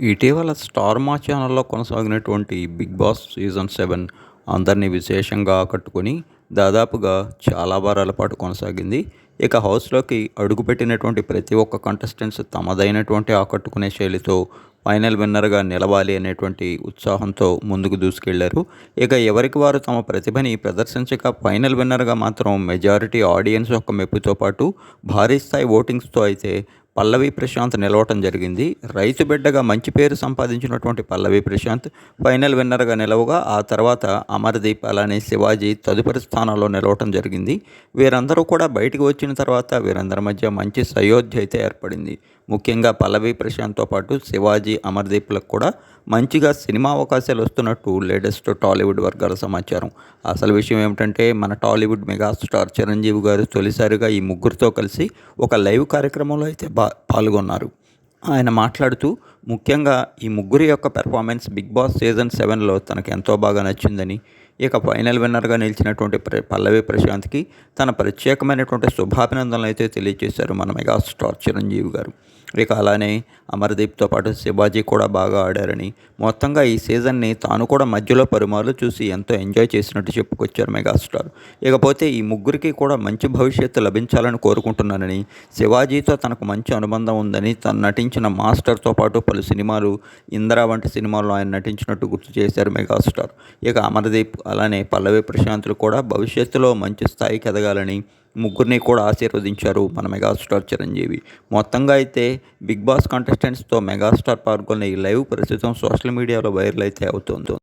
ఇటీవల స్టార్ మా ఛానల్లో కొనసాగినటువంటి బిగ్ బాస్ సీజన్ సెవెన్ అందరినీ విశేషంగా ఆకట్టుకొని దాదాపుగా చాలా వారాల పాటు కొనసాగింది. ఇక హౌస్లోకి అడుగుపెట్టినటువంటి ప్రతి ఒక్క కంటెస్టెంట్స్ తమదైనటువంటి ఆకట్టుకునే శైలితో ఫైనల్ విన్నర్గా నిలవాలి అనేటువంటి ఉత్సాహంతో ముందుకు దూసుకెళ్ళారు. ఇక ఎవరికి వారు తమ ప్రతిభని ప్రదర్శించక ఫైనల్ విన్నర్గా మాత్రం మెజారిటీ ఆడియన్స్ యొక్క మెప్పుతో పాటు భారీ స్థాయి ఓటింగ్స్తో అయితే పల్లవి ప్రశాంత్ నిలవటం జరిగింది. రైతు బిడ్డగా మంచి పేరు సంపాదించినటువంటి పల్లవి ప్రశాంత్ ఫైనల్ విన్నర్గా నిలవగా ఆ తర్వాత అమర్దీప్ అలానే శివాజీ తదుపరి స్థానంలో నిలవటం జరిగింది. వీరందరూ కూడా బయటికి వచ్చిన తర్వాత వీరందరి మధ్య మంచి సయోధ్య అయితే ఏర్పడింది. ముఖ్యంగా పల్లవి ప్రశాంత్తో పాటు శివాజీ అమర్దీప్లకు కూడా మంచిగా సినిమా అవకాశాలు వస్తున్నట్టు లేటెస్ట్ టాలీవుడ్ వర్గాల సమాచారం. అసలు విషయం ఏమిటంటే మన టాలీవుడ్ మెగాస్టార్ చిరంజీవి గారు తొలిసారిగా ఈ ముగ్గురితో కలిసి ఒక లైవ్ కార్యక్రమంలో అయితే పాల్గొన్నారు. ఆయన మాట్లాడుతూ ముఖ్యంగా ఈ ముగ్గురి యొక్క పెర్ఫార్మెన్స్ బిగ్ బాస్ సీజన్ సెవెన్లో తనకు ఎంతో బాగా నచ్చిందని ఇక ఫైనల్ విన్నర్గా నిలిచినటువంటి పల్లవి ప్రశాంత్కి తన ప్రత్యేకమైనటువంటి శుభాభినందనలు అయితే తెలియజేశారు మన మెగాస్టార్ చిరంజీవి గారు. ఇక అలానే అమర్దీప్తో పాటు శివాజీ కూడా బాగా ఆడారని మొత్తంగా ఈ సీజన్ని తాను కూడా మధ్యలో పరుమార్లు చూసి ఎంతో ఎంజాయ్ చేసినట్టు చెప్పుకొచ్చారు మెగాస్టార్ ఇకపోతే ఈ ముగ్గురికి కూడా మంచి భవిష్యత్తు లభించాలని కోరుకుంటున్నానని శివాజీతో తనకు మంచి అనుబంధం ఉందని తను నటించిన మాస్టర్తో పాటు పలు సినిమాలు ఇందిరా వంటి సినిమాల్లో ఆయన నటించినట్టు గుర్తు చేశారు మెగాస్టార్ ఇక అమర్దీప్ అలానే పల్లవి ప్రశాంతులు కూడా భవిష్యత్తులో మంచి స్థాయికి ఎదగాలని ముగ్గురిని కూడా ఆశీర్వదించారు మన మెగాస్టార్ చిరంజీవి. మొత్తంగా అయితే బిగ్ బాస్ కంటెస్టెంట్స్తో మెగాస్టార్ పాల్గొన్న ఈ లైవ్ ప్రస్తుతం సోషల్ మీడియాలో వైరల్ అయితే అవుతుంది.